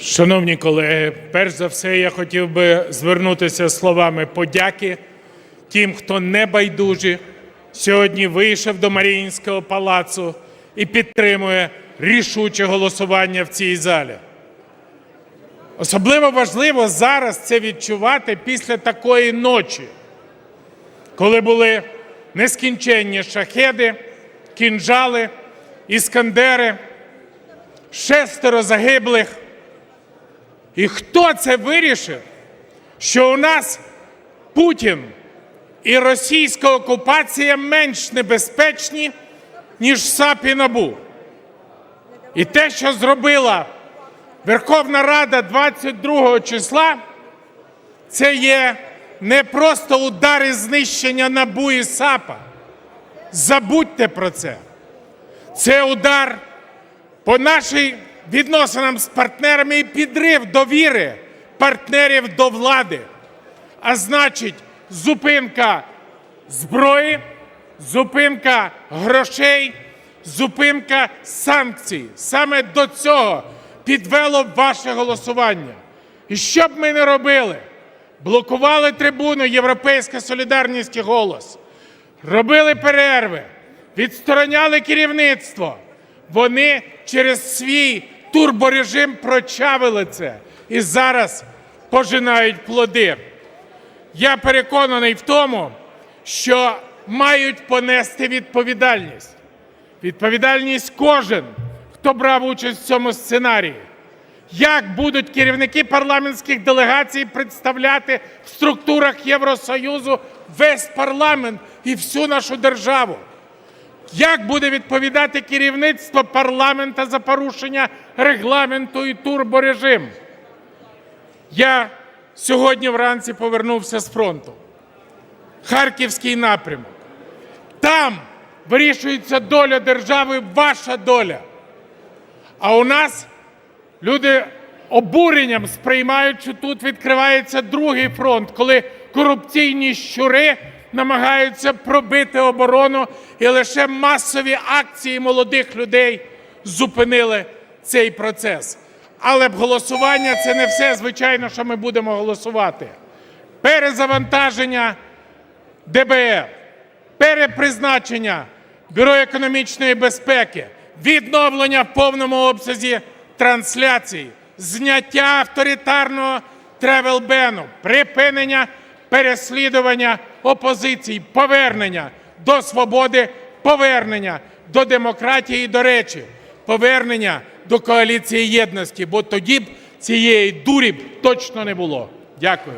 Шановні колеги, перш за все, я хотів би звернутися словами подяки тим, хто небайдужі сьогодні вийшов до Маріїнського палацу і підтримує рішуче голосування в цій залі. Особливо важливо зараз це відчувати після такої ночі, коли були нескінченні шахеди, кінжали, іскандери, шестеро загиблих. І хто це вирішив, що у нас Путін і російська окупація менш небезпечні, ніж САП і НАБУ? І те, що зробила Верховна Рада 22 числа, це є не просто удари знищення НАБУ і САПа. Забудьте про це. Це удар по нашій відносинам з партнерами і підрив довіри партнерів до влади. А значить, зупинка зброї, зупинка грошей, зупинка санкцій. Саме до цього підвело ваше голосування. І що б ми не робили, блокували трибуну Європейська Солідарність і голос, робили перерви, відстороняли керівництво. Вони через свій турборежим прочавили це і зараз пожинають плоди. Я переконаний в тому, що мають понести відповідальність. Відповідальність кожен, хто брав участь в цьому сценарії. Як будуть керівники парламентських делегацій представляти в структурах Євросоюзу весь парламент і всю нашу державу? Як буде відповідати керівництво парламента за порушення регламенту і турборежим? Я сьогодні вранці повернувся з фронту. Харківський напрямок. Там вирішується доля держави, ваша доля. А у нас люди обуренням сприймають, що тут відкривається другий фронт, коли корупційні щури намагаються пробити оборону, і лише масові акції молодих людей зупинили цей процес. Але б голосування це не все. Звичайно, що ми будемо голосувати. Перезавантаження ДБР, перепризначення Бюро економічної безпеки, відновлення в повному обсязі трансляцій, зняття авторитарного тревел-бену, припинення переслідування опозиції, повернення до свободи, повернення до демократії, до речі, повернення до коаліції єдності, бо тоді б цієї дурі б точно не було. Дякую.